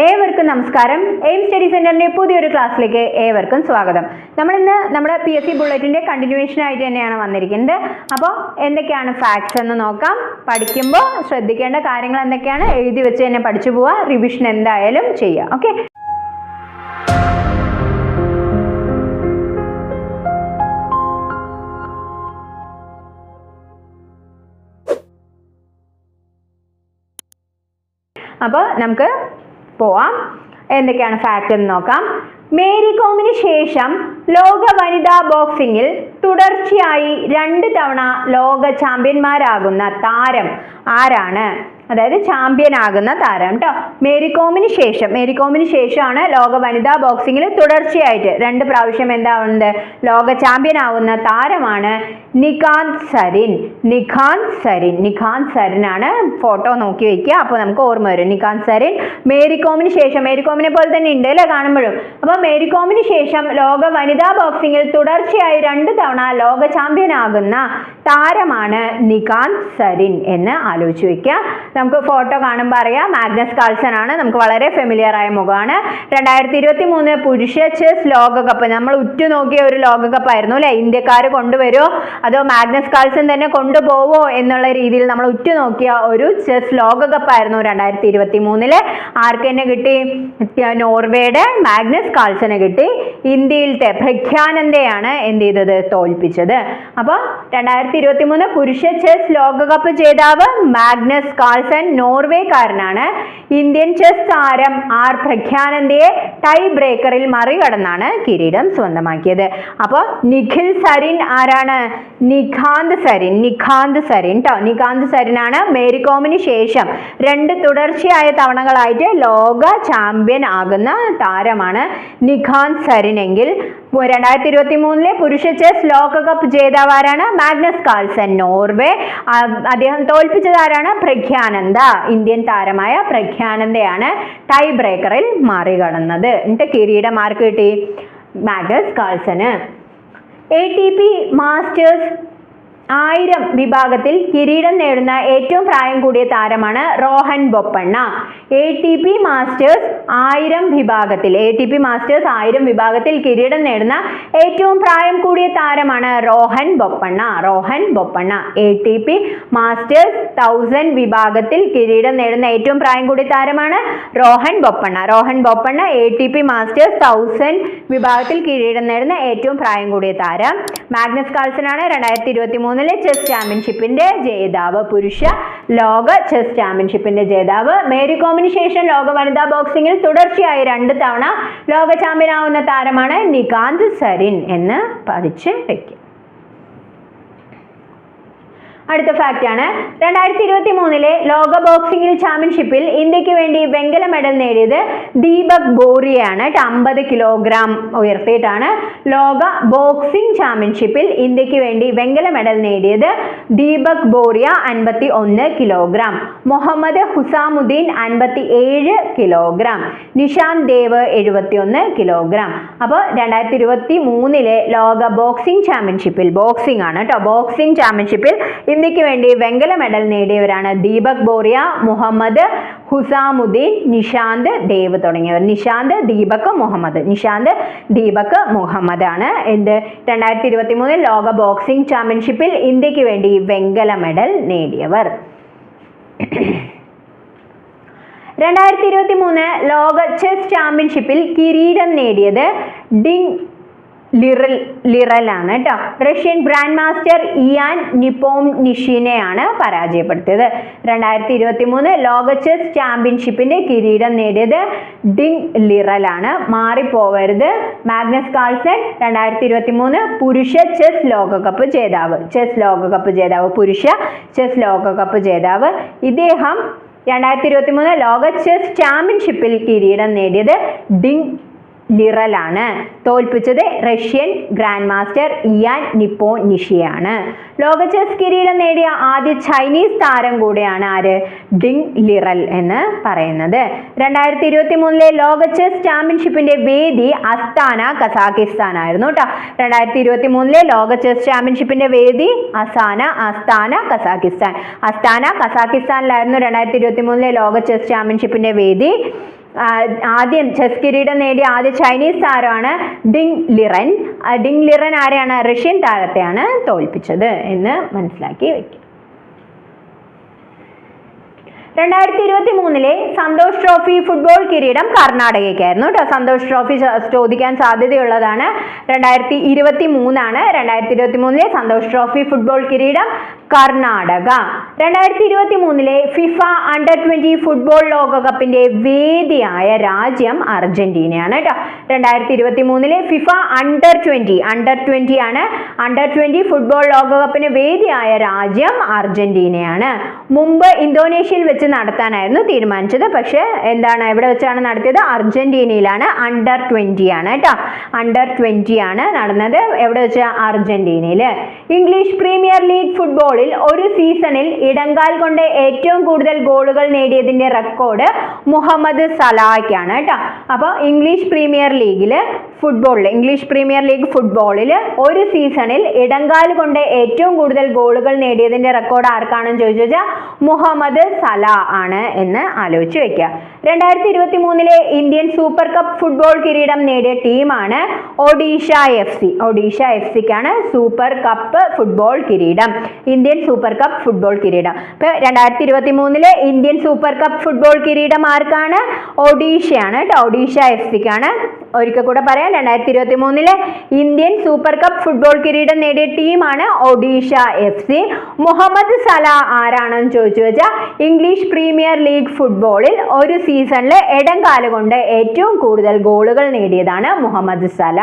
ഏവർക്കും നമസ്കാരം. Aim study സെന്ററിന്റെ പുതിയൊരു ക്ലാസ്സിലേക്ക് ഏവർക്കും സ്വാഗതം. നമ്മൾ ഇന്ന് നമ്മുടെ പി എസ് സി ബുള്ളറ്റിന്റെ കണ്ടിന്യൂവേഷൻ ആയിട്ട് തന്നെയാണ് വന്നിരിക്കുന്നത്. അപ്പോൾ എന്തൊക്കെയാണ് ഫാക്ട്സ് എന്ന് നോക്കാം. പഠിക്കുമ്പോൾ ശ്രദ്ധിക്കേണ്ട കാര്യങ്ങൾ എന്തൊക്കെയാണ്? എഴുതി വെച്ച് തന്നെ പഠിച്ചു പോവുക റിവിഷൻ എന്തായാലും ചെയ്യുക ഓക്കെ അപ്പോൾ നമുക്ക് പോവാം. എന്തൊക്കെയാണ് ഫാക്റ്റ് എന്ന് നോക്കാം. മേരി കോമിന് ശേഷം ലോക വനിതാ ബോക്സിംഗിൽ തുടർച്ചയായി രണ്ട് തവണ ലോക ചാമ്പ്യന്മാരാകുന്ന താരം ആരാണ്? അതായത് ചാമ്പ്യൻ ആകുന്ന താരം കേട്ടോ മേരികോമിന് ശേഷം മേരികോമിന് ശേഷമാണ് ലോക വനിതാ ബോക്സിംഗിൽ തുടർച്ചയായിട്ട് രണ്ട് പ്രാവശ്യം എന്താവുന്നത് ലോക ചാമ്പ്യൻ ആവുന്ന താരമാണ് നിഖാന്ത് സരിൻ. നിഖാന്ത് സരിൻ നിഖാന്ത് സരിനാണ് ഫോട്ടോ നോക്കി വെക്കുക. അപ്പോൾ നമുക്ക് ഓർമ്മ വരും നിഖാന്ത് സരിൻ മേരികോമിന് ശേഷം മേരികോമിനെ പോലെ തന്നെ ഉണ്ട് അല്ലേ കാണുമ്പോഴും. അപ്പോൾ മേരികോമിന് ശേഷം ലോക വനിതാ ബോക്സിംഗിൽ തുടർച്ചയായി രണ്ട് തവണ ലോക ചാമ്പ്യൻ ആകുന്ന താരമാണ് നികാന്ത് സരിൻ എന്ന് ആലോചിച്ച് വെക്കുക. നമുക്ക് ഫോട്ടോ കാണുമ്പോൾ അറിയാം മാഗ്നസ് കാൾസൺ ആണ്. നമുക്ക് വളരെ ഫെമിലിയർ ആയ മുഖമാണ്. രണ്ടായിരത്തി ഇരുപത്തി മൂന്ന് പുരുഷ ചെസ് ലോകകപ്പ്. നമ്മൾ ഉറ്റുനോക്കിയ ഒരു ലോകകപ്പായിരുന്നു അല്ലെ? ഇന്ത്യക്കാർ കൊണ്ടുവരുമോ അതോ മാഗ്നസ് കാൾസൺ തന്നെ കൊണ്ടുപോവോ എന്നുള്ള രീതിയിൽ നമ്മൾ ഉറ്റുനോക്കിയ ഒരു ചെസ് ലോകകപ്പായിരുന്നു രണ്ടായിരത്തി ഇരുപത്തി മൂന്നിൽ ആർക്ക് തന്നെ കിട്ടി? നോർവേയുടെ മാഗ്നസ് കാൾസനെ കിട്ടി. ഇന്ത്യയിലത്തെ പ്രഖ്യാനന്ദയാണ് എന്ത് ചെയ്തത്? തോൽപ്പിച്ചത്. അപ്പോൾ രണ്ടായിരത്തി ഇരുപത്തി മൂന്ന് പുരുഷ ചെസ് ലോകകപ്പ് ജേതാവ് മാഗ്നസ് കാൾസൺ നോർവേക്കാരനാണ്. ഇന്ത്യൻ ചെസ് താരം ആർ പ്രഖ്യാനന്ദയെ ടൈ ബ്രേക്കറിൽ മറികടന്നാണ് കിരീടം സ്വന്തമാക്കിയത്. അപ്പോൾ നിഖിൽ സരിൻ ആരാണ്? നിഖാന്ത് സരിൻ നിഖാന്ത് സരിൻ കേട്ടോ നിഖാന്ത് സരിനാണ് മേരികോമിന് ശേഷം രണ്ട് തുടർച്ചയായ തവണകളായിട്ട് ലോക ചാമ്പ്യൻ ആകുന്ന താരമാണ് നിഖാന്ത് സരിൻ എങ്കിൽ രണ്ടായിരത്തി ഇരുപത്തി മൂന്നിലെ പുരുഷ ചെസ് ലോകകപ്പ് ജേതാവാരാണ് മാഗ്നസ് കാൾസൺ നോർവേ. അദ്ദേഹം തോൽപ്പിച്ചത് ആരാണ്? പ്രഖ്യാനന്ദ. ഇന്ത്യൻ താരമായ പ്രഖ്യാനന്ദയാണ് ടൈ ബ്രേക്കറിൽ മറികടന്നത്. എന്നിട്ട് കിരീടം ആർക്ക് കിട്ടി? മാഗസ് കാൾസന് എ ടി പി മാസ്റ്റേഴ്സ് ആയിരം വിഭാഗത്തിൽ കിരീടം നേടുന്ന ഏറ്റവും പ്രായം കൂടിയ താരമാണ് Rohan Bopanna. A T P Masters ആയിരം വിഭാഗത്തിൽ എ ടി പി മാസ്റ്റേഴ്സ് ആയിരം വിഭാഗത്തിൽ കിരീടം നേടുന്ന ഏറ്റവും പ്രായം കൂടിയ താരമാണ് Rohan Bopanna. Rohan Bopanna A T P Masters thousand വിഭാഗത്തിൽ കിരീടം നേടുന്ന ഏറ്റവും പ്രായം കൂടിയ താരമാണ് Rohan Bopanna. Rohan Bopanna A T P Masters thousand വിഭാഗത്തിൽ കിരീടം നേടുന്ന ഏറ്റവും പ്രായം കൂടിയ താരം. മാഗ്നസ് കാൾസനാണ് രണ്ടായിരത്തി ഇരുപത്തി മൂന്നിലെ ചെസ് ചാമ്പ്യൻഷിപ്പിന്റെ ജേതാവ് പുരുഷ ലോക ചെസ് ചാമ്പ്യൻഷിപ്പിന്റെ ജേതാവ്. മേരി കോമിന് ശേഷം ലോക വനിതാ ബോക്സിംഗിൽ തുടർച്ചയായി രണ്ട് തവണ ലോക ചാമ്പ്യനാവുന്ന താരമാണ് നികാന്ത് സരിൻ എന്ന് പതിച്ച് വെക്കും. അടുത്ത ഫാക്റ്റ് ആണ്. രണ്ടായിരത്തി ഇരുപത്തി മൂന്നിലെ ലോക ബോക്സിംഗ് ചാമ്പ്യൻഷിപ്പിൽ ഇന്ത്യയ്ക്ക് വേണ്ടി വെങ്കല മെഡൽ നേടിയത് ദീപക് ബോറിയാണ് അമ്പത് കിലോഗ്രാം ഉയർത്തിയിട്ടാണ് ലോക ബോക്സിംഗ് ചാമ്പ്യൻഷിപ്പിൽ ഇന്ത്യയ്ക്ക് വേണ്ടി വെങ്കല മെഡൽ നേടിയത് ദീപക് ബോറിയ അൻപത്തി ഒന്ന് കിലോഗ്രാം മുഹമ്മദ് ഹുസാമുദ്ദീൻ അൻപത്തി ഏഴ് കിലോഗ്രാം നിഷാന്ത് ദേവ് എഴുപത്തി ഒന്ന് കിലോഗ്രാം അപ്പോൾ രണ്ടായിരത്തി ഇരുപത്തി മൂന്നിലെ ലോക ബോക്സിംഗ് ചാമ്പ്യൻഷിപ്പിൽ ബോക്സിംഗ് ആണ് കേട്ടോ ബോക്സിംഗ് ചാമ്പ്യൻഷിപ്പിൽ ഇന്ത്യയ്ക്ക് വേണ്ടി വെങ്കല മെഡൽ നേടിയവരാണ് ദീപക് ബോറിയ മുഹമ്മദ് ഹുസാമുദ്ദീൻ നിഷാന്ത് ദേവ് തുടങ്ങിയവർ. നിഷാന്ത് ദീപക് മുഹമ്മദ്. നിഷാന്ത് ദീപക് മുഹമ്മദ് ആണ്. എന്ത്? രണ്ടായിരത്തി ഇരുപത്തി മൂന്നിൽ ലോക ബോക്സിംഗ് ചാമ്പ്യൻഷിപ്പിൽ ഇന്ത്യയ്ക്ക് വേണ്ടി വെങ്കല മെഡൽ നേടിയവർ. രണ്ടായിരത്തി ഇരുപത്തി മൂന്ന് ലോക ചെസ് ചാമ്പ്യൻഷിപ്പിൽ കിരീടം നേടിയത് ഡിങ് ലിറൽ ലിറലാണ് കേട്ടോ റഷ്യൻ ഗ്രാൻഡ് മാസ്റ്റർ ഇയാൻ നിപ്പോം നിഷിനെയാണ് പരാജയപ്പെടുത്തിയത്. രണ്ടായിരത്തി ഇരുപത്തി മൂന്ന് ലോക ചെസ് ചാമ്പ്യൻഷിപ്പിന്റെ കിരീടം നേടിയത് ഡിങ് ലിറലാണ്. മാറിപ്പോവരുത് മാഗ്നസ് കാൾസൺ രണ്ടായിരത്തി ഇരുപത്തി മൂന്ന് പുരുഷ ചെസ് ലോകകപ്പ് ജേതാവ്. ചെസ് ലോകകപ്പ് ജേതാവ് പുരുഷ ചെസ് ലോകകപ്പ് ജേതാവ്. ഇദ്ദേഹം രണ്ടായിരത്തി ഇരുപത്തി മൂന്ന് ലോക ചെസ് ചാമ്പ്യൻഷിപ്പിൽ കിരീടം നേടിയത് ഡിങ് ലിറലാണ് തോൽപ്പിച്ചത് റഷ്യൻ ഗ്രാൻഡ് മാസ്റ്റർ ഇയാൻ നിപ്പോ നിഷിയാണ് ലോക ചെസ് കിരീടം നേടിയ ആദ്യ ചൈനീസ് താരം കൂടിയാണ് ആര്? ഡിങ് ലിറൽ എന്ന് പറയുന്നത്. രണ്ടായിരത്തി ഇരുപത്തി മൂന്നിലെ ലോക ചെസ് ചാമ്പ്യൻഷിപ്പിന്റെ വേദി അസ്താന കസാക്കിസ്ഥാൻ ആയിരുന്നു കേട്ടോ രണ്ടായിരത്തി ഇരുപത്തി മൂന്നിലെ ലോക ചെസ് ചാമ്പ്യൻഷിപ്പിന്റെ വേദി അസാന അസ്താന കസാക്കിസ്ഥാൻ അസ്താന കസാക്കിസ്ഥാനിലായിരുന്നു രണ്ടായിരത്തി ഇരുപത്തി മൂന്നിലെ ലോക ചെസ് ചാമ്പ്യൻഷിപ്പിന്റെ വേദി. ആദ്യം ചെസ് കിരീടം നേടിയ ആദ്യ ചൈനീസ് താരമാണ് ഡിങ് ലിറൻ. ഡിങ് ലിറൻ ആരെയാണ്? റഷ്യൻ താരത്തെയാണ് തോൽപ്പിച്ചത് എന്ന് മനസ്സിലാക്കി വെക്കുക രണ്ടായിരത്തി ഇരുപത്തി മൂന്നിലെ സന്തോഷ് ട്രോഫി ഫുട്ബോൾ കിരീടം കർണാടകയ്ക്കായിരുന്നു കേട്ടോ. സന്തോഷ് ട്രോഫി ചോദിക്കാൻ സാധ്യതയുള്ളതാണ്. രണ്ടായിരത്തി ഇരുപത്തി മൂന്നാണ് രണ്ടായിരത്തി ഇരുപത്തി മൂന്നിലെ സന്തോഷ് ട്രോഫി ഫുട്ബോൾ കിരീടം കർണാടക. രണ്ടായിരത്തി ഇരുപത്തി മൂന്നിലെ ഫിഫ അണ്ടർ ട്വന്റി ഫുട്ബോൾ ലോകകപ്പിന്റെ വേദിയായ രാജ്യം അർജന്റീനയാണ് കേട്ടോ. രണ്ടായിരത്തി ഇരുപത്തി മൂന്നിലെ FIFA under twenty under twenty ആണ്. അണ്ടർ ട്വന്റി ഫുട്ബോൾ ലോകകപ്പിന് വേദിയായ രാജ്യം അർജന്റീനയാണ്. മുമ്പ് ഇന്തോനേഷ്യയിൽ വെച്ച് നടത്താനായിരുന്നു തീരുമാനിച്ചത്. പക്ഷേ എന്താണ് എവിടെ വെച്ചാണ് നടത്തിയത്? അർജന്റീനയിലാണ് അണ്ടർ ട്വന്റി ആണ് കേട്ടോ. അണ്ടർ ട്വന്റി ആണ് നടന്നത്. എവിടെ വെച്ചാൽ അർജന്റീനയിൽ ഇംഗ്ലീഷ് പ്രീമിയർ ലീഗ് ഫുട്ബോളിൽ ഒരു സീസണിൽ ഇടങ്കാൽ കൊണ്ട് ഏറ്റവും കൂടുതൽ ഗോളുകൾ നേടിയതിന്റെ റെക്കോർഡ് മുഹമ്മദ് സലാഹയ്ക്കാണ് കേട്ടോ. അപ്പോൾ ഇംഗ്ലീഷ് പ്രീമിയർ ലീഗിൽ ഫുട്ബോളിൽ ഇംഗ്ലീഷ് പ്രീമിയർ ലീഗ് ഫുട്ബോളിൽ ഒരു സീസണിൽ ഇടങ്കാൽ കൊണ്ട് ഏറ്റവും കൂടുതൽ ഗോളുകൾ നേടിയതിന്റെ റെക്കോർഡ് ആർക്കാണെന്ന് ചോദിച്ചു വെച്ചാൽ മുഹമ്മദ് സല ആണ് എന്ന് ആലോചിച്ച് വെക്കുക. രണ്ടായിരത്തി ഇരുപത്തി മൂന്നിലെ ഇന്ത്യൻ സൂപ്പർ കപ്പ് ഫുട്ബോൾ കിരീടം നേടിയ ടീമാണ് Odisha F C. Odisha F സിക്കാണ് super cup football കിരീടം. ഇന്ത്യൻ സൂപ്പർ കപ്പ് ഫുട്ബോൾ കിരീടം. ഇപ്പൊ രണ്ടായിരത്തി ഇരുപത്തി മൂന്നിലെ ഇന്ത്യൻ സൂപ്പർ കപ്പ് ഫുട്ബോൾ കിരീടം ആർക്കാണ്? ഒഡീഷയാണ് കേട്ടോ. ഒഡീഷ എഫ് സിക്കാണ്. ഒരിക്കൽ കൂടെ പറയാം രണ്ടായിരത്തി ഇരുപത്തി മൂന്നിലെ ഇന്ത്യൻ സൂപ്പർ കപ്പ് ഫുട്ബോൾ കിരീടം നേടിയ ടീമാണ് Odisha F C. Mohamed Salah ആരാണെന്ന് ചോദിച്ചു വെച്ചാൽ ഇംഗ്ലീഷ് പ്രീമിയർ ലീഗ് ഫുട്ബോളിൽ ഒരു സീസണിൽ ഇടം കാലുകൊണ്ട് ഏറ്റവും കൂടുതൽ ഗോളുകൾ നേടിയതാണ് മുഹമ്മദ് സല.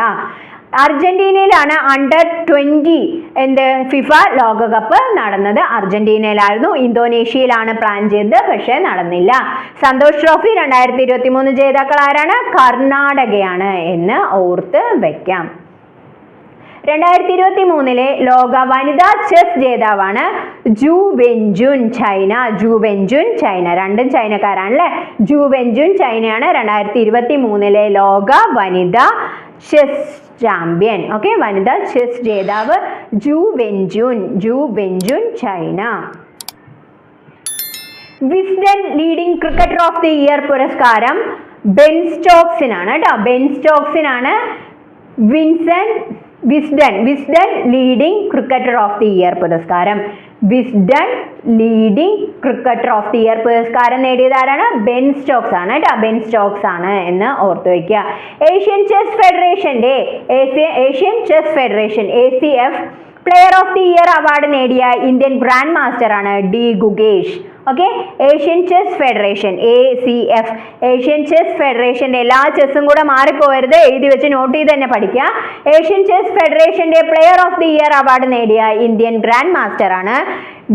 അർജന്റീനയിലാണ് അണ്ടർ ട്വന്റി എന്ത് ഫിഫ ലോകകപ്പ് നടന്നത്. അർജന്റീനയിലായിരുന്നു ഇന്തോനേഷ്യയിലാണ് പ്ലാൻ ചെയ്തത് പക്ഷേ നടന്നില്ല. സന്തോഷ് ട്രോഫി രണ്ടായിരത്തി ഇരുപത്തി മൂന്ന് ജേതാക്കൾ ആരാണ്? കർണാടകയാണ് എന്ന് ഓർത്ത് വെക്കാം. രണ്ടായിരത്തി ഇരുപത്തി മൂന്നിലെ ലോക വനിതാ chess ജേതാവാണ് Ju Wenjun China. Ju Wenjun China. രണ്ടും ചൈനക്കാരാണ് അല്ലേ ജു വെൻജുൻ ചൈനയാണ് രണ്ടായിരത്തി ഇരുപത്തി മൂന്നിലെ ലോക വനിതാ ചെസ് ചാമ്പ്യൻ. ഓക്കെ? വനിതാ ചെസ് ജേതാവ് Ju Wenjun Ju Wenjun China. Wisden leading cricketer of the year പുരസ്കാരം ബെൻ സ്റ്റോക്സിനാണ് കേട്ടോ. ബെൻ സ്റ്റോക്സിനാണ് Vinson Wisden. Wisden leading cricketer of the year പുരസ്കാരം. Wisden leading cricketer of the year പുരസ്കാരം നേടിയത് ആരാണ്? ബെൻ സ്റ്റോക്സ് ആണ് കേട്ടോ. ബെൻ സ്റ്റോക്സ് ആണ് എന്ന് ഓർത്തു വയ്ക്കുക ഏഷ്യൻ ചെസ് ഫെഡറേഷന്റെ Asian chess federation A C F player of the year award നേടിയ ഇന്ത്യൻ ഗ്രാൻഡ് മാസ്റ്റർ ആണ് D Gukesh okay Asian chess federation A C F Asian chess ഫെഡറേഷന്റെ എല്ലാ ചെസ്സും കൂടെ മാറിപ്പോകരുത് എഴുതി വെച്ച് നോട്ട് ചെയ്ത് തന്നെ പഠിക്കുക. ഏഷ്യൻ ചെസ് ഫെഡറേഷന്റെ player of the year award നേടിയ ഇന്ത്യൻ ഗ്രാൻഡ് മാസ്റ്റർ ആണ്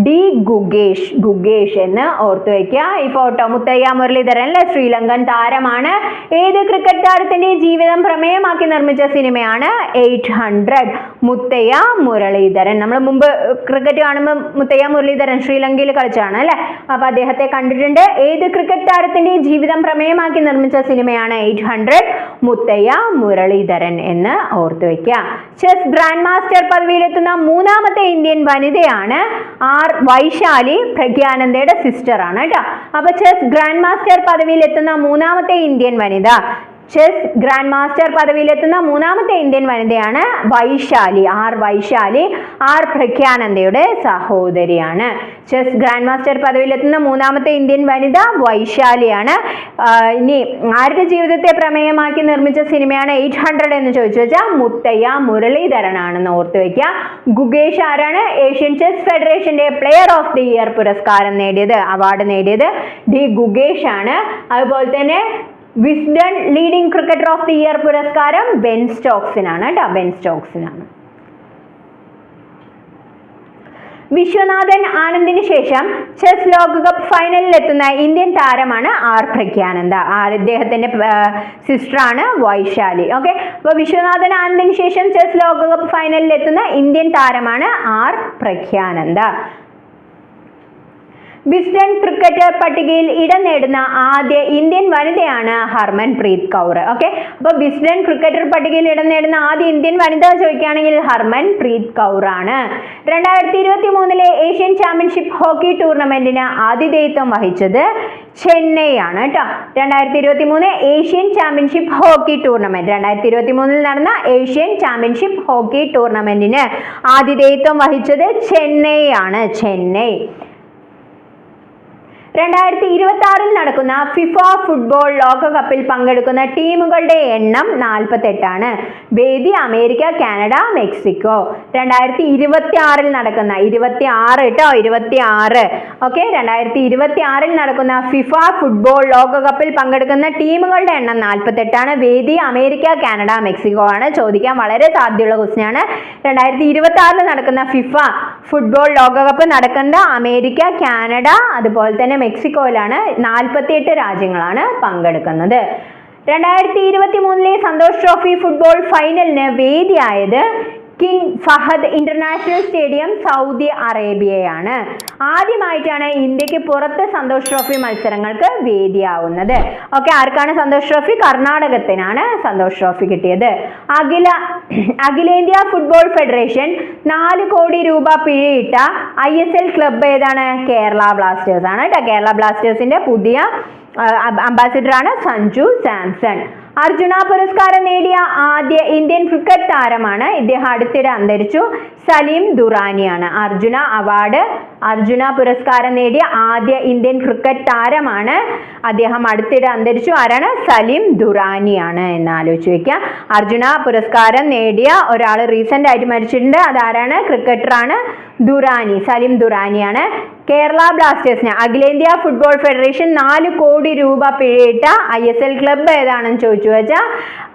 ഡി ഗുഗേഷ്. ഗുഗേഷ് എന്ന് ഓർത്തു വയ്ക്കുക ഈ ഫോട്ടോ മുത്തയ്യ മുരളീധരൻ അല്ലെ ശ്രീലങ്കൻ താരമാണ്. ഏത് ക്രിക്കറ്റ് താരത്തിന്റെ ജീവിതം പ്രമേയമാക്കി നിർമ്മിച്ച സിനിമയാണ് എയ്റ്റ് ഹൺഡ്രഡ്? മുത്തയ്യ മുരളീധരൻ. നമ്മൾ മുമ്പ് ക്രിക്കറ്റ് കാണുമ്പോൾ മുത്തയ്യ മുരളീധരൻ ശ്രീലങ്കയിൽ കളിച്ചാണ് അല്ലെ? അപ്പൊ അദ്ദേഹത്തെ കണ്ടിട്ടുണ്ട്. ഏത് ക്രിക്കറ്റ് താരത്തിന്റെ ജീവിതം പ്രമേയമാക്കി നിർമ്മിച്ച സിനിമയാണ് എയ്റ്റ് ഹൺഡ്രഡ്? മുത്തയ്യ മുരളീധരൻ എന്ന് ഓർത്തു വയ്ക്കുക. ചെസ് ഗ്രാൻഡ് മാസ്റ്റർ പദവിയിലെത്തുന്ന മൂന്നാമത്തെ ഇന്ത്യൻ വനിതയാണ് ആർ വൈശാലി പ്രഗ്യാനന്ദയുടെ സിസ്റ്ററാണ് കേട്ടോ. അപ്പോൾ ചെസ് ഗ്രാൻഡ് മാസ്റ്റർ പദവിയിലെത്തുന്ന മൂന്നാമത്തെ ഇന്ത്യൻ വനിത ചെസ് ഗ്രാൻഡ് മാസ്റ്റർ പദവിയിലെത്തുന്ന മൂന്നാമത്തെ ഇന്ത്യൻ വനിതയാണ് വൈശാലി ആർ വൈശാലി ആർ പ്രഖ്യാനന്ദയുടെ സഹോദരിയാണ്. ചെസ് ഗ്രാൻഡ് മാസ്റ്റർ പദവിയിലെത്തുന്ന മൂന്നാമത്തെ ഇന്ത്യൻ വനിത വൈശാലിയാണ്. ഇനി ആരുടെ ജീവിതത്തെ പ്രമേയമാക്കി നിർമ്മിച്ച സിനിമയാണ് എയ്റ്റ് ഹൺഡ്രഡ് എന്ന് ചോദിച്ചു വെച്ചാൽ മുത്തയ്യ മുരളീധരനാണെന്ന് ഓർത്ത് വയ്ക്കുക. ഗുഗേഷ് ആരാണ്? ഏഷ്യൻ ചെസ് ഫെഡറേഷന്റെ പ്ലെയർ ഓഫ് ദി ഇയർ പുരസ്കാരം നേടിയത് അവാർഡ് നേടിയത് ഡി ഗുഗേഷ് ആണ് അതുപോലെ തന്നെ Wisden leading cricketer of the year പുരസ്കാരം ബെൻ സ്റ്റോക്സിനാണ് കേട്ടോ ബെൻ സ്റ്റോക്സിനാണ്. വിശ്വനാഥൻ ആനന്ദിന് ശേഷം ചെസ് ലോകകപ്പ് ഫൈനലിൽ എത്തുന്ന ഇന്ത്യൻ താരമാണ് ആർ പ്രഖ്യാനന്ദ ആർ ഇദ്ദേഹത്തിന്റെ സിസ്റ്ററാണ് വൈശാലി. ഓക്കെ അപ്പോൾ വിശ്വനാഥൻ ആനന്ദിന് ശേഷം ചെസ് ലോകകപ്പ് ഫൈനലിൽ എത്തുന്ന ഇന്ത്യൻ താരമാണ് ആർ പ്രഗ്യാനന്ദ. വിസ്ഡൻ ക്രിക്കറ്റ് പട്ടികയിൽ ഇടം നേടുന്ന ആദ്യ ഇന്ത്യൻ വനിതയാണ് ഹർമൻ പ്രീത് കൗർ. ഓക്കെ അപ്പോൾ വിസ്ഡൻ ക്രിക്കറ്റർ പട്ടികയിൽ ഇടം നേടുന്ന ആദ്യ ഇന്ത്യൻ വനിത ചോദിക്കുകയാണെങ്കിൽ ഹർമൻ പ്രീത് കൗർ ആണ്. രണ്ടായിരത്തി ഇരുപത്തി മൂന്നിലെ ഏഷ്യൻ ചാമ്പ്യൻഷിപ്പ് ഹോക്കി ടൂർണമെന്റിന് ആതിഥേയത്വം വഹിച്ചത് ചെന്നൈ ആണ് കേട്ടോ. രണ്ടായിരത്തി ഇരുപത്തി മൂന്ന് ഏഷ്യൻ ചാമ്പ്യൻഷിപ്പ് ഹോക്കി ടൂർണമെന്റ് രണ്ടായിരത്തി ഇരുപത്തി മൂന്നിൽ നടന്ന ഏഷ്യൻ ചാമ്പ്യൻഷിപ്പ് ഹോക്കി ടൂർണമെന്റിന് ആതിഥേയത്വം വഹിച്ചത് ചെന്നൈ ആണ്. ചെന്നൈ. രണ്ടായിരത്തി ഇരുപത്തി ആറിൽ നടക്കുന്ന ഫിഫ ഫുട്ബോൾ ലോകകപ്പിൽ പങ്കെടുക്കുന്ന ടീമുകളുടെ എണ്ണം നാൽപ്പത്തെട്ടാണ്. വേദി അമേരിക്ക കാനഡ മെക്സിക്കോ. രണ്ടായിരത്തി ഇരുപത്തി ആറിൽ നടക്കുന്ന ഇരുപത്തി ആറ് കേട്ടോ ഇരുപത്തി ആറ് ഓക്കെ രണ്ടായിരത്തി ഇരുപത്തി ആറിൽ നടക്കുന്ന ഫിഫ ഫുട്ബോൾ ലോകകപ്പിൽ പങ്കെടുക്കുന്ന ടീമുകളുടെ എണ്ണം നാൽപ്പത്തെട്ടാണ്. വേദി അമേരിക്ക കാനഡ മെക്സിക്കോ ആണ്. ചോദിക്കാൻ വളരെ സാധ്യതയുള്ള ക്വസ്റ്റിനാണ് രണ്ടായിരത്തി ഇരുപത്തി ആറിൽ നടക്കുന്ന ഫിഫ ഫുട്ബോൾ ലോകകപ്പ് നടക്കുന്ന അമേരിക്ക കാനഡ അതുപോലെ തന്നെ മെക്സിക്കോയിലാണ് നാൽപ്പത്തിയെട്ട് രാജ്യങ്ങളാണ് പങ്കെടുക്കുന്നത്. രണ്ടായിരത്തി ഇരുപത്തി മൂന്നിലെ സന്തോഷ് ട്രോഫി ഫുട്ബോൾ ഫൈനലിന് വേദിയായത് King Fahd International Stadium Saudi അറേബ്യയാണ്. ആദ്യമായിട്ടാണ് ഇന്ത്യയ്ക്ക് പുറത്ത് സന്തോഷ് ട്രോഫി മത്സരങ്ങൾക്ക് വേദിയാവുന്നത്. ഓക്കെ ആർക്കാണ് സന്തോഷ് ട്രോഫി? കർണാടകത്തിനാണ് സന്തോഷ് ട്രോഫി കിട്ടിയത്. അഖില അഖിലേന്ത്യാ ഫുട്ബോൾ ഫെഡറേഷൻ നാല് കോടി രൂപ പിഴയിട്ട ഐ എസ് എൽ ക്ലബ്ബ് ഏതാണ്? കേരള ബ്ലാസ്റ്റേഴ്സ് ആണ് കേട്ടോ. കേരള ബ്ലാസ്റ്റേഴ്സിന്റെ പുതിയ അംബാസിഡർ ആണ് സഞ്ജു സാംസൺ. അർജുന പുരസ്കാരം നേടിയ ആദ്യ ഇന്ത്യൻ ക്രിക്കറ്റ് താരമാണ്. ഇദ്ദേഹം അടുത്തിടെ അന്തരിച്ചു. സലീം ദുറാനിയാണ് അർജുന അവാർഡ്. അർജുന പുരസ്കാരം നേടിയ ആദ്യ ഇന്ത്യൻ ക്രിക്കറ്റ് താരമാണ്. അദ്ദേഹം അടുത്തിടെ അന്തരിച്ചു. ആരാണ്? സലീം ദുറാനിയാണ് എന്ന് ആലോചിച്ച് വെക്കുക അർജുന പുരസ്കാരം നേടിയ ഒരാൾ റീസെന്റ് ആയിട്ട് മരിച്ചിട്ടുണ്ട്. അതാരാണ്? ക്രിക്കറ്ററാണ് ദുറാനി സലീം ദുറാനിയാണ്. കേരള ബ്ലാസ്റ്റേഴ്സിന് അഖിലേന്ത്യാ ഫുട്ബോൾ ഫെഡറേഷൻ നാല് കോടി രൂപ പിഴയിട്ട ഐ എസ് എൽ ക്ലബ്ബ് ഏതാണെന്ന് ചോദിച്ചു വെച്ചാൽ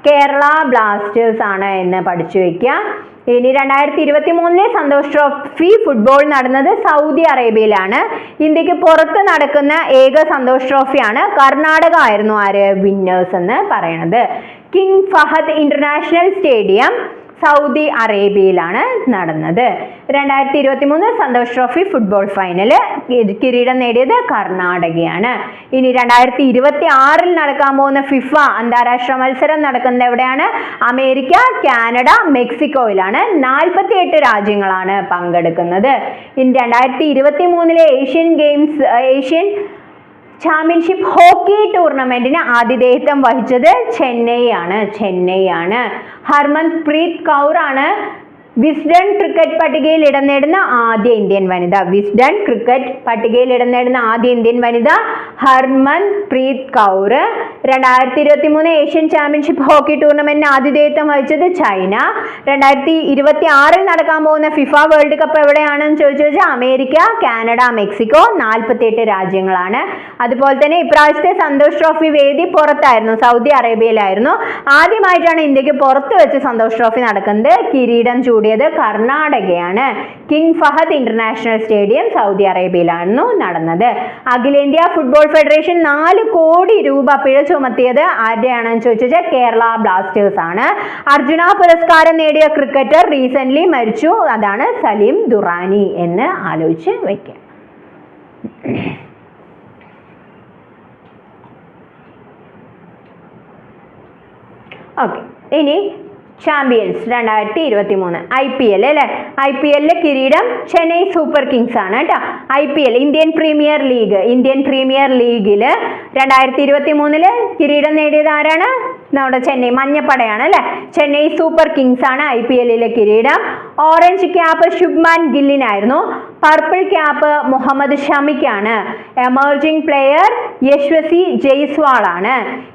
കേരള ബ്ലാസ്റ്റേഴ്സ് ആണ് എന്ന് പഠിച്ചു വെക്കുക ഇനി രണ്ടായിരത്തി ഇരുപത്തി മൂന്നിലെ സന്തോഷ് ട്രോഫി ഫുട്ബോൾ നടന്നത് സൗദി അറേബ്യയിലാണ്. ഇന്ത്യയ്ക്ക് പുറത്ത് നടക്കുന്ന ഏക സന്തോഷ് ട്രോഫിയാണ് കർണാടക ആയിരുന്നു ആര്? വിന്നേഴ്സ് എന്ന് പറയണത്. King Fahd International Stadium Saudi അറേബ്യയിലാണ് നടന്നത്. രണ്ടായിരത്തി ഇരുപത്തി മൂന്ന് സന്തോഷ് ട്രോഫി ഫുട്ബോൾ ഫൈനൽ കിരീടം നേടിയത് കർണാടകയാണ്. ഇനി രണ്ടായിരത്തി ഇരുപത്തി ആറിൽ നടക്കാൻ പോകുന്ന ഫിഫ അന്താരാഷ്ട്ര മത്സരം നടക്കുന്നത് എവിടെയാണ്? അമേരിക്ക കാനഡ മെക്സിക്കോയിലാണ്. നാൽപ്പത്തി എട്ട് രാജ്യങ്ങളാണ് പങ്കെടുക്കുന്നത്. ഇനി രണ്ടായിരത്തി ഇരുപത്തി മൂന്നിലെ Asian games Asian championship hockey ടൂർണമെന്റിന് ആതിഥേയത്വം വഹിച്ചത് ചെന്നൈയാണ് ചെന്നൈയാണ്. ഹർമൻ പ്രീത് കൗർ ആണ്. വിസ്ഡൺ ക്രിക്കറ്റ് പട്ടികയിൽ ഇടം നേടുന്ന ആദ്യ ഇന്ത്യൻ വനിത. വിസ്ഡൺ ക്രിക്കറ്റ് പട്ടികയിൽ ഇടം നേടുന്ന ആദ്യ ഇന്ത്യൻ വനിത ഹർമൻ പ്രീത് കൗർ. രണ്ടായിരത്തി ഇരുപത്തി മൂന്ന് ഏഷ്യൻ ചാമ്പ്യൻഷിപ്പ് ഹോക്കി ടൂർണമെന്റിന് ആതിഥേയത്വം വഹിച്ചത് ചൈന. രണ്ടായിരത്തി ഇരുപത്തി ആറിൽ നടക്കാൻ പോകുന്ന ഫിഫ വേൾഡ് കപ്പ് എവിടെയാണെന്ന് ചോദിച്ചു വെച്ചാൽ അമേരിക്ക കാനഡ മെക്സിക്കോ നാൽപ്പത്തിയെട്ട് രാജ്യങ്ങളാണ്. അതുപോലെ തന്നെ ഇപ്രാവശ്യത്തെ സന്തോഷ് ട്രോഫി വേദി പുറത്തായിരുന്നു സൗദി അറേബ്യയിലായിരുന്നു. ആദ്യമായിട്ടാണ് ഇന്ത്യയ്ക്ക് പുറത്ത് വെച്ച് സന്തോഷ് ട്രോഫി നടക്കുന്നത്. കിരീടം ചൂടിയത് കർണാടകയാണ്. King Fahd international stadium Saudi അറേബ്യയിലായിരുന്നു നടന്നത്. അഖിലേന്ത്യാ ഫുട്ബോൾ ഫെഡറേഷൻ നാല് കോടി രൂപ പിഴ ചുമത്തിയത് ആരുടെയാണെന്ന് ചോദിച്ചാൽ കേരള ബ്ലാസ്റ്റേഴ്സ് ആണ്. അർജുന പുരസ്കാരം നേടിയ ക്രിക്കറ്റർ റീസെന്റ് മരിച്ചു. അതാണ് സലീം ദുറാനി എന്ന് ആലോചിച്ച് വയ്ക്കുക ഓക്കെ ഇനി ചാമ്പ്യൻസ് രണ്ടായിരത്തി ഇരുപത്തി മൂന്ന് ഐ പി എൽ അല്ലേ ഐ പി എല്ലിലെ കിരീടം ചെന്നൈ സൂപ്പർ കിങ്സ് ആണ് കേട്ടോ. I P L Indian premier league Indian premier ലീഗിൽ രണ്ടായിരത്തി ഇരുപത്തി മൂന്നിൽ കിരീടം നേടിയത് ആരാണ്? നമ്മുടെ ചെന്നൈ മഞ്ഞപ്പടയാണ് അല്ലേ? ചെന്നൈ സൂപ്പർ കിങ്സ് ആണ് ഐ പി എല്ലിലെ കിരീടം. ഓറഞ്ച് ക്യാപ്പ് ശുഭ്മാൻ ഗില്ലിനായിരുന്നു. പർപ്പിൾ ക്യാപ്പ് മുഹമ്മദ് ഷമിക്കാണ്. എമർജിംഗ് പ്ലെയർ യശ്വസി ജയ്സ്വാൾ ആണ്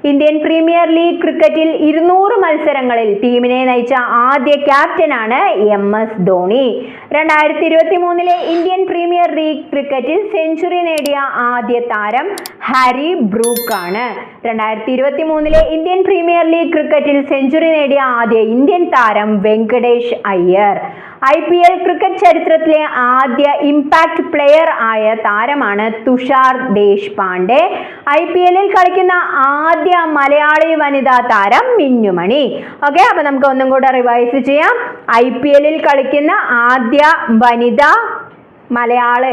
ഇന്ത്യൻ പ്രീമിയർ ലീഗ് ക്രിക്കറ്റിൽ ഇരുന്നൂറ് മത്സരങ്ങളിൽ ടീമിനെ നയിച്ച ആദ്യ ക്യാപ്റ്റനാണ് എം എസ് ധോണി. രണ്ടായിരത്തി ഇരുപത്തി മൂന്നിലെ ഇന്ത്യൻ പ്രീമിയർ ലീഗ് ക്രിക്കറ്റിൽ സെഞ്ചുറി നേടിയ ആദ്യ താരം ഹാരി ബ്രൂക്ക് ആണ് രണ്ടായിരത്തി ഇരുപത്തി മൂന്നിലെ ഇന്ത്യൻ പ്രീമിയർ ലീഗ് ക്രിക്കറ്റിൽ സെഞ്ചുറി നേടിയ ആദ്യ ഇന്ത്യൻ താരം Venkatesh Iyer. I P L cricket ചരിത്രത്തിലെ ആദ്യ ഇമ്പാക്ട് പ്ലെയർ ആയ താരമാണ് തുഷാർ ദേശ്പാണ്ഡെ. ഐ പി എല്ലിൽ കളിക്കുന്ന ആദ്യ മലയാളി വനിതാ താരം മിന്നുമണി. ഓക്കെ അപ്പൊ നമുക്ക് ഒന്നും കൂടെ റിവൈസ് ചെയ്യാം. ഐ പി എല്ലിൽ കളിക്കുന്ന ആദ്യ വനിതാ മലയാള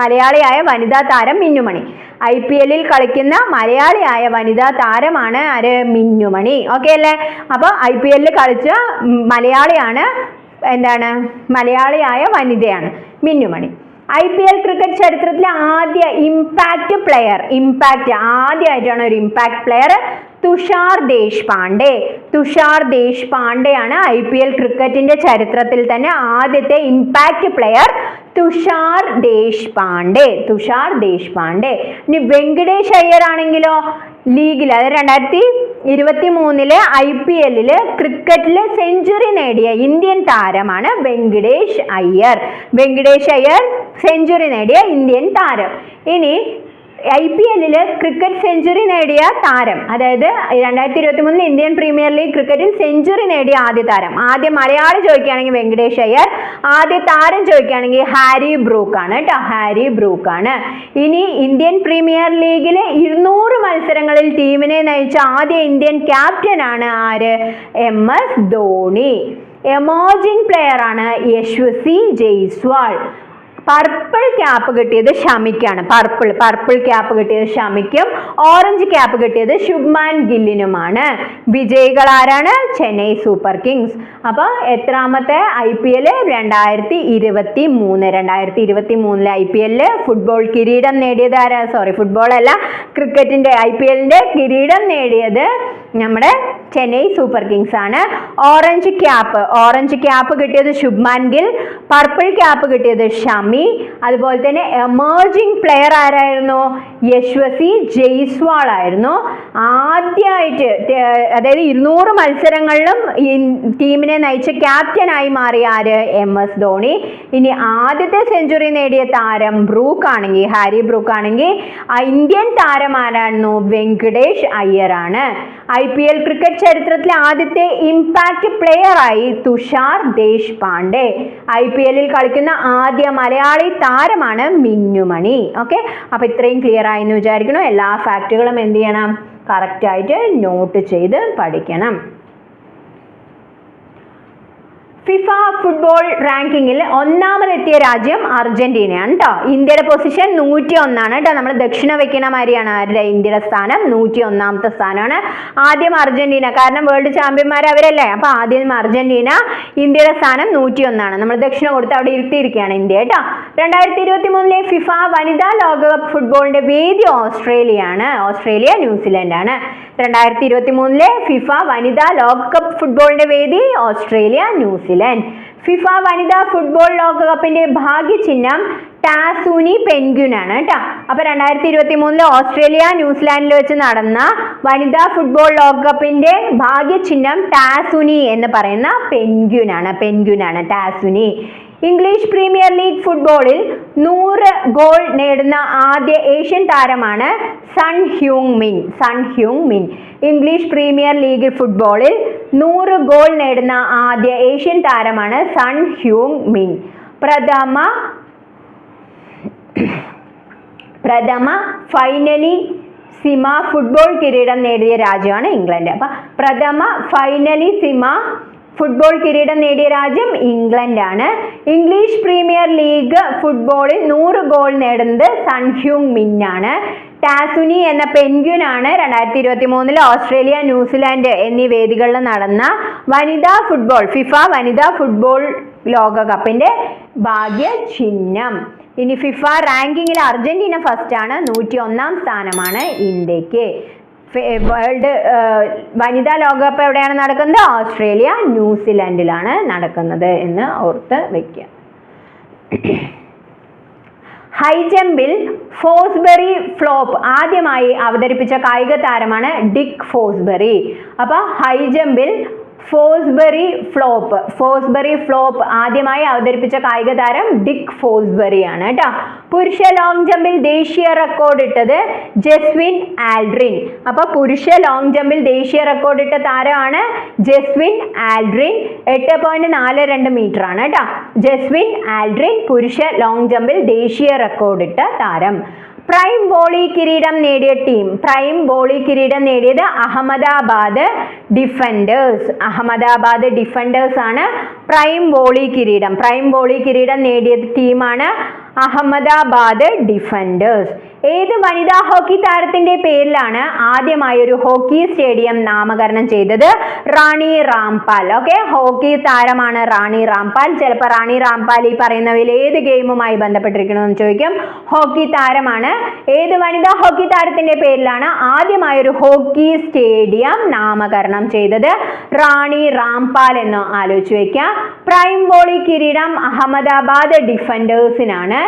മലയാളിയായ വനിതാ താരം മിന്നുമണി. ഐ പി എല്ലിൽ കളിക്കുന്ന മലയാളിയായ വനിതാ താരമാണ് ആര്? മിന്നുമണി. ഓക്കെ അല്ലേ? അപ്പോൾ ഐ പി എല്ലിൽ കളിച്ച മലയാളിയാണ് എന്താണ്? മലയാളിയായ വനിതയാണ് Minnu Mani. I P L cricket ചരിത്രത്തിലെ ആദ്യ ഇമ്പാക്റ്റ് പ്ലെയർ ഇമ്പാക്റ്റ് ആദ്യമായിട്ടാണ് ഒരു ഇമ്പാക്റ്റ് പ്ലെയർ തുഷാർ ദേശ്പാണ്ഡെ. തുഷാർ ദേശ്പാണ്ഡെയാണ് ഐ പി എൽ ക്രിക്കറ്റിന്റെ ചരിത്രത്തിൽ തന്നെ ആദ്യത്തെ ഇമ്പാക്റ്റ് പ്ലെയർ തുഷാർ ദേശ്പാണ്ഡെ. തുഷാർ ദേശ്പാണ്ഡെ. ഇനി വെങ്കടേഷ് അയ്യർ ആണെങ്കിലോ ലീഗിൽ അതായത് രണ്ടായിരത്തി ഇരുപത്തി മൂന്നിലെ ഐ പി എല്ലിൽ ക്രിക്കറ്റിൽ സെഞ്ചുറി നേടിയ ഇന്ത്യൻ താരമാണ് വെങ്കടേഷ് അയ്യർ. വെങ്കടേഷ് അയ്യർ സെഞ്ചുറി നേടിയ ഇന്ത്യൻ താരം. ഇനി ഐ പി എല്ലിൽ ക്രിക്കറ്റ് സെഞ്ചുറി നേടിയ താരം അതായത് രണ്ടായിരത്തി ഇരുപത്തി മൂന്നിൽ ഇന്ത്യൻ പ്രീമിയർ ലീഗ് ക്രിക്കറ്റിൽ സെഞ്ചുറി നേടിയ ആദ്യ താരം. ആദ്യം മലയാളി ചോദിക്കുകയാണെങ്കിൽ വെങ്കടേഷ് അയ്യർ ആദ്യ താരം ചോദിക്കുകയാണെങ്കിൽ ഹാരി ബ്രൂക്ക് ആണ് കേട്ടോ. ഹാരി ബ്രൂക്ക് ആണ് ഇനി ഇന്ത്യൻ പ്രീമിയർ ലീഗിലെ ഇരുന്നൂറ് മത്സരങ്ങളിൽ ടീമിനെ നയിച്ച ആദ്യ ഇന്ത്യൻ ക്യാപ്റ്റൻ ആണ് ആര്? M S Dhoni. Emerging player ആണ് യശ്വസി ജയ്സ്വാൾ. പർപ്പിൾ ക്യാപ്പ് കിട്ടിയത് ഷമിക്കാണ് പർപ്പിൾ പർപ്പിൾ ക്യാപ്പ് കിട്ടിയത് ഷമിക്കും ഓറഞ്ച് ക്യാപ്പ് കിട്ടിയത് ശുഭ്മാൻ ഗില്ലിനുമാണ്. വിജയികൾ ആരാണ്? Chennai super kings. അപ്പോൾ എത്രാമത്തെ ഐ പി എൽ? രണ്ടായിരത്തി ഇരുപത്തി മൂന്ന് രണ്ടായിരത്തി ഇരുപത്തി മൂന്നിലെ ഐ പി എല്ലിൽ ഫുട്ബോൾ കിരീടം നേടിയത് ആരാ? സോറി ഫുട്ബോൾ അല്ല ക്രിക്കറ്റിന്റെ ഐ പി എല്ലിന്റെ കിരീടം നേടിയത് നമ്മുടെ ചെന്നൈ സൂപ്പർ കിങ്സ് ആണ്. ഓറഞ്ച് ക്യാപ്പ് ഓറഞ്ച് ക്യാപ്പ് കിട്ടിയത് ശുഭ്മാൻ ഗിൽ. പർപ്പിൾ ക്യാപ്പ് കിട്ടിയത് ഷമി അതുപോലെ തന്നെ എമേർജിംഗ് പ്ലെയർ ആരായിരുന്നു? യശ്വസി ജയ്സ്വാൾ ആയിരുന്നു. ആദ്യമായിട്ട് അതായത് ഇരുന്നൂറ് മത്സരങ്ങളിലും ടീമിനെ നയിച്ച ക്യാപ്റ്റനായി മാറിയ ആര്? M S Dhoni. ഇനി ആദ്യത്തെ സെഞ്ചുറി നേടിയ താരം ബ്രൂക്ക് ആണെങ്കിൽ ഹാരി ബ്രൂക്ക് ആണെങ്കിൽ ഇന്ത്യൻ താരം ആരായിരുന്നു? വെങ്കടേഷ് അയ്യർ ആണ്. ഐ പി എൽ ക്രിക്കറ്റ് ചരിത്രത്തിലെ ആദ്യത്തെ ഇമ്പാക്റ്റ് പ്ലെയറായി തുഷാർ ദേശ്പാണ്ഡെ. ഐ പി എല്ലിൽ കളിക്കുന്ന ആദ്യ മലയാളി താരമാണ് മിന്നുമണി. ഓക്കെ അപ്പോൾ ഇത്രയും ക്ലിയർ ആയി എന്ന് വിചാരിക്കണം എല്ലാ ഫാക്റ്റുകളും എന്ത് ചെയ്യണം? കറക്റ്റായിട്ട് നോട്ട് ചെയ്ത് പഠിക്കണം. ഫിഫ ഫുട്ബോൾ റാങ്കിങ്ങിൽ ഒന്നാമതെത്തിയ രാജ്യം അർജന്റീനയാണ് കേട്ടോ ഇന്ത്യയുടെ പൊസിഷൻ നൂറ്റി ഒന്നാണ് കേട്ടോ നമ്മൾ ദക്ഷിണ വെക്കണ മാതിരിയാണ് ആരുടെ? ഇന്ത്യയുടെ സ്ഥാനം നൂറ്റി ഒന്നാമത്തെ സ്ഥാനമാണ് ആദ്യം അർജന്റീന. കാരണം വേൾഡ് ചാമ്പ്യന്മാർ അവരല്ലേ? അപ്പൊ ആദ്യം അർജന്റീന ഇന്ത്യയുടെ സ്ഥാനം നൂറ്റി ഒന്നാണ് നമ്മൾ ദക്ഷിണ കൊടുത്ത് അവിടെ ഇരുത്തിയിരിക്കുകയാണ് ഇന്ത്യ കേട്ടോ രണ്ടായിരത്തി ഇരുപത്തി മൂന്നിലെ ഫിഫ വനിതാ ലോകകപ്പ് ഫുട്ബോളിന്റെ വേദി ഓസ്ട്രേലിയയാണ്. ഓസ്ട്രേലിയ ന്യൂസിലൻഡ് ആണ് രണ്ടായിരത്തി ഇരുപത്തി മൂന്നിലെ ഫിഫ വനിതാ ലോകകപ്പ് ഫുട്ബോളിന്റെ വേദി ഓസ്ട്രേലിയ ന്യൂസിലൻഡ്. ഫിഫ വനിതാ ഫുട്ബോൾ ലോകകപ്പിന്റെ ഭാഗ്യചിഹ്നം ടാസൂനി പെൻഗ്വിൻ ആണ് കേട്ടോ. അപ്പൊ രണ്ടായിരത്തി ഇരുപത്തി മൂന്നിൽ ഓസ്ട്രേലിയ ന്യൂസിലാൻഡിൽ വെച്ച് നടന്ന വനിതാ ഫുട്ബോൾ ലോകകപ്പിന്റെ ഭാഗ്യചിഹ്നം ടാസുനി എന്ന് പറയുന്ന പെൻഗ്വിൻ ആണ് പെൻഗ്വിൻ ആണ് ടാസുനി. ഇംഗ്ലീഷ് പ്രീമിയർ ലീഗ് ഫുട്ബോളിൽ നൂറ് ഗോൾ നേടുന്ന ആദ്യ ഏഷ്യൻ താരമാണ് Son Heung Min Son Heung Min English Premier League ഫുട്ബോളിൽ നൂറ് ഗോൾ നേടുന്ന ആദ്യ ഏഷ്യൻ താരമാണ് സൺ ഹ്യൂങ് മിൻ പ്രഥമ പ്രഥമ ഫൈനലി സിമ ഫുട്ബോൾ കിരീടം നേടിയ രാജ്യമാണ് ഇംഗ്ലണ്ട്. അപ്പം പ്രഥമ ഫൈനലി സിമ ഫുട്ബോൾ കിരീടം നേടിയ രാജ്യം ഇംഗ്ലണ്ടാണ്. ഇംഗ്ലീഷ് പ്രീമിയർ ലീഗ് ഫുട്ബോളിൽ നൂറ് ഗോൾ നേടുന്നത് സൺഹ്യൂങ് മിന്നാണ്. ടാസുനി എന്ന പെൻഗ്വിൻ ആണ് രണ്ടായിരത്തി ഇരുപത്തി മൂന്നിൽ ഓസ്ട്രേലിയ ന്യൂസിലാൻഡ് എന്നീ വേദികളിൽ നടന്ന വനിതാ ഫുട്ബോൾ ഫിഫ വനിതാ ഫുട്ബോൾ ലോകകപ്പിന്റെ ഭാഗ്യ ചിഹ്നം ഇനി ഫിഫ റാങ്കിങ്ങിൽ അർജന്റീന ഫസ്റ്റാണ് നൂറ്റി ഒന്നാം സ്ഥാനമാണ് ഇന്ത്യയ്ക്ക്. വേൾഡ് വനിതാ ലോകകപ്പ് എവിടെയാണ് നടക്കുന്നത്? ഓസ്ട്രേലിയ ന്യൂസിലാൻഡിലാണ് നടക്കുന്നത് എന്ന് ഓർത്ത് വെക്കുക. ഹൈ ജമ്പിൽ ഫോസ്ബെറി ഫ്ലോപ്പ് ആദ്യമായി അവതരിപ്പിച്ച കായിക താരമാണ് ഡിക്ക് ഫോസ്ബെറി. അപ്പോൾ ഹൈ ജമ്പിൽ ഫോസ്ബെറി ഫ്ലോപ്പ് ഫോസ്ബെറി ഫ്ലോപ്പ് ആദ്യമായി അവതരിപ്പിച്ച കായിക താരം ഡിക് ഫോസ്ബെറി ആണ് കേട്ടോ. പുരുഷ ലോങ് ജമ്പിൽ ദേശീയ റെക്കോർഡ് ഇട്ടത് ജസ്വിൻ ആൽഡ്രിൻ. അപ്പൊ പുരുഷ ലോങ് ജമ്പിൽ ദേശീയ റെക്കോർഡ് ഇട്ട താരമാണ് ജസ്വിൻ ആൽഡ്രിൻ. എട്ട് പോയിന്റ് നാല് രണ്ട് മീറ്റർ ആണ് കേട്ടോ. ജസ്വിൻ ആൽഡ്രിൻ പുരുഷ ലോങ് ജമ്പിൽ ദേശീയ റെക്കോർഡ് ഇട്ട താരം. പ്രൈം വോളി കിരീടം നേടിയ ടീം. പ്രൈം വോളി കിരീടം നേടിയത് അഹമ്മദാബാദ് ഡിഫൻഡേഴ്സ്. അഹമ്മദാബാദ് ഡിഫൻഡേഴ്സ് ആണ് പ്രൈം വോളി കിരീടം. പ്രൈം വോളി കിരീടം നേടിയ ടീമാണ് അഹമ്മദാബാദ് ഡിഫൻഡേഴ്സ്. ഏത് വനിതാ ഹോക്കി താരത്തിന്റെ പേരിലാണ് ആദ്യമായി ഒരു ഹോക്കി സ്റ്റേഡിയം നാമകരണം ചെയ്തത്? റാണി റാംപാൽ. ഓക്കെ ഹോക്കി താരമാണ് റാണി റാംപാൽ. ചിലപ്പോൾ റാണി റാംപാൽ ഈ പറയുന്നവയിൽ ഏത് ഗെയിമുമായി ബന്ധപ്പെട്ടിരിക്കണമെന്ന് ചോദിക്കും. ഹോക്കി താരമാണ്. ഏത് വനിതാ ഹോക്കി താരത്തിന്റെ പേരിലാണ് ആദ്യമായി ഒരു ഹോക്കി സ്റ്റേഡിയം നാമകരണം ചെയ്തത്? റാണി റാംപാൽ എന്ന് ആലോചിച്ച് വെക്കുക പ്രൈം ബോളി കിരീടം അഹമ്മദാബാദ് ഡിഫൻഡേഴ്സിനാണ്.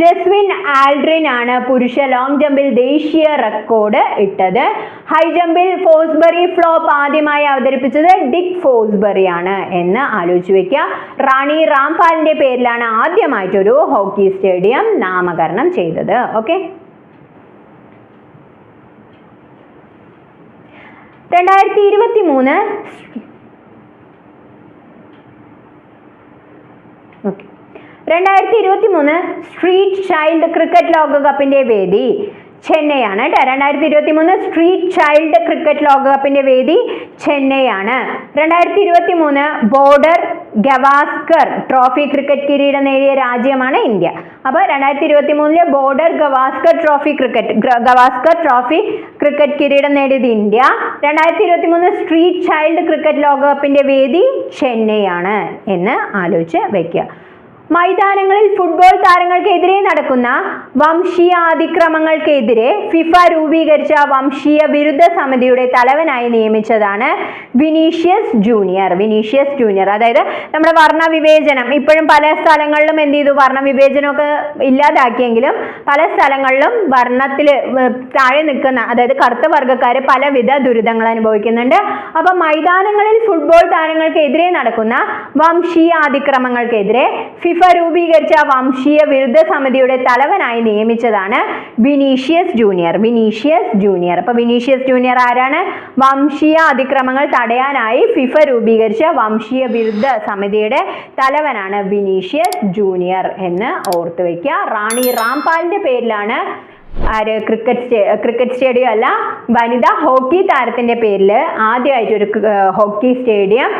ജസ്വിൻ ആൽഡ്രിൻ ആണ് പുരുഷ ലോങ് ജമ്പിൽ ദേശീയ റെക്കോർഡ് ഇട്ടത്. ഹൈ ജമ്പിൽ ഫോസ്ബറി ഫ്ലോപ്പ് ആദ്യമായി അവതരിപ്പിച്ചത് ഡിക് ഫോസ്ബറി ആണ് എന്ന് ആലോചിച്ച് വെക്കുക. റാണി റാംപാലിന്റെ പേരിലാണ് ആദ്യമായിട്ടൊരു ഹോക്കി സ്റ്റേഡിയം നാമകരണം ചെയ്തത്. ഓക്കെ? രണ്ടായിരത്തി ഇരുപത്തി മൂന്ന് ഓക്കെ രണ്ടായിരത്തി ഇരുപത്തി മൂന്ന് സ്ട്രീറ്റ് ചൈൽഡ് ക്രിക്കറ്റ് ലോകകപ്പിന്റെ വേദി ചെന്നൈയാണ് കേട്ടോ രണ്ടായിരത്തി ഇരുപത്തി മൂന്ന് സ്ട്രീറ്റ് ചൈൽഡ് ക്രിക്കറ്റ് ലോകകപ്പിന്റെ വേദി ചെന്നൈയാണ്. രണ്ടായിരത്തി ഇരുപത്തി മൂന്ന് ബോർഡർ ഗവാസ്കർ ട്രോഫി ക്രിക്കറ്റ് കിരീടം നേടിയ രാജ്യമാണ് ഇന്ത്യ. അപ്പോൾ രണ്ടായിരത്തി ഇരുപത്തി മൂന്നിലെ border Gavaskar trophy cricket Gavaskar trophy cricket കിരീടം നേടിയത് ഇന്ത്യ. രണ്ടായിരത്തി ഇരുപത്തി മൂന്ന് സ്ട്രീറ്റ് ചൈൽഡ് ക്രിക്കറ്റ് ലോകകപ്പിന്റെ വേദി ചെന്നൈയാണ് എന്ന് ആലോചിച്ച് വെക്കുക. മൈതാനങ്ങളിൽ ഫുട്ബോൾ താരങ്ങൾക്കെതിരെ നടക്കുന്ന വംശീയ അതിക്രമങ്ങൾക്കെതിരെ ഫിഫ രൂപീകരിച്ച വംശീയ വിരുദ്ധ സമിതിയുടെ തലവനായി നിയമിച്ചതാണ് വിനീഷ്യസ് ജൂനിയർ. Vinicius junior. അതായത് നമ്മുടെ വർണ വിവേചനം. ഇപ്പോഴും പല സ്ഥലങ്ങളിലും എന്ത് ചെയ്തു? വർണ വിവേചനമൊക്കെ ഇല്ലാതാക്കിയെങ്കിലും പല സ്ഥലങ്ങളിലും വർണത്തിൽ താഴെ നിൽക്കുന്ന അതായത് കറുത്ത വർഗക്കാർ പലവിധ ദുരിതങ്ങൾ അനുഭവിക്കുന്നുണ്ട്. അപ്പം മൈതാനങ്ങളിൽ ഫുട്ബോൾ താരങ്ങൾക്കെതിരെ നടക്കുന്ന വംശീയ അതിക്രമങ്ങൾക്കെതിരെ ഫിഫ രൂപീകരിച്ച വംശീയ വിരുദ്ധ സമിതിയുടെ തലവനായി നിയമിച്ചതാണ് വിനീഷ്യസ് ജൂനിയർ. Vinicius junior. അപ്പൊ വിനീഷ്യസ് ജൂനിയർ ആരാണ്? വംശീയ അതിക്രമങ്ങൾ തടയാനായി ഫിഫ രൂപീകരിച്ച വംശീയ വിരുദ്ധ സമിതിയുടെ തലവനാണ് വിനീഷ്യസ് ജൂനിയർ എന്ന് ഓർത്തു വയ്ക്കുക. റാണി റാംപാലിന്റെ പേരിലാണ് ആര്? ക്രിക്കറ്റ് ക്രിക്കറ്റ് സ്റ്റേഡിയം അല്ല വനിതാ ഹോക്കി താരത്തിന്റെ പേരിൽ ആദ്യമായിട്ട് ഒരു ഹോക്കി സ്റ്റേഡിയം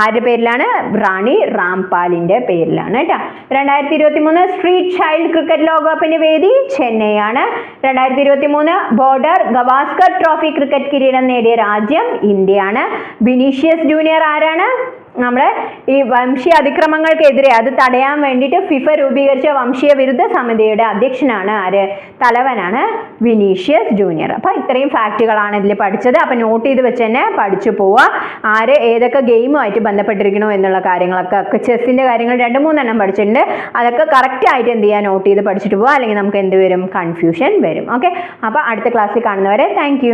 ആരുടെ പേരിലാണ്? റാണി റാംപാലിന്റെ പേരിലാണ് കേട്ടോ രണ്ടായിരത്തി ഇരുപത്തി മൂന്ന് സ്ട്രീറ്റ് ചൈൽഡ് ക്രിക്കറ്റ് ലോകകപ്പിന്റെ വേദി ചെന്നൈയാണ്. രണ്ടായിരത്തി ഇരുപത്തി മൂന്ന് ബോർഡർ ഗവാസ്കർ ട്രോഫി ക്രിക്കറ്റ് കിരീടം നേടിയ രാജ്യം ഇന്ത്യയാണ്. ബിനീഷ്യസ് ജൂനിയർ ആരാണ്? നമ്മുടെ ഈ വംശീയ അതിക്രമങ്ങൾക്കെതിരെ അത് തടയാൻ വേണ്ടിയിട്ട് ഫിഫ രൂപീകരിച്ച വംശീയ വിരുദ്ധ സമിതിയുടെ അധ്യക്ഷനാണ് ആര്? തലവനാണ് വിനീഷ്യസ് ജൂനിയർ. അപ്പോൾ ഇത്രയും ഫാക്റ്റുകളാണ് ഇതിൽ പഠിച്ചത്. അപ്പോൾ നോട്ട് ചെയ്ത് വെച്ച് തന്നെ പഠിച്ചു പോവുക ആര് ഏതൊക്കെ ഗെയിമുമായിട്ട് ബന്ധപ്പെട്ടിരിക്കണോ എന്നുള്ള കാര്യങ്ങളൊക്കെ ചെസ്സിന്റെ കാര്യങ്ങൾ രണ്ട് മൂന്നെണ്ണം പഠിച്ചിട്ടുണ്ട്. അതൊക്കെ കറക്റ്റായിട്ട് എന്ത് ചെയ്യുക നോട്ട് ചെയ്ത് പഠിച്ചിട്ട് പോവുക അല്ലെങ്കിൽ നമുക്ക് എന്ത് വരും? കൺഫ്യൂഷൻ വരും. ഓക്കെ അപ്പോൾ അടുത്ത ക്ലാസ്സിൽ കാണുന്നവരെ താങ്ക്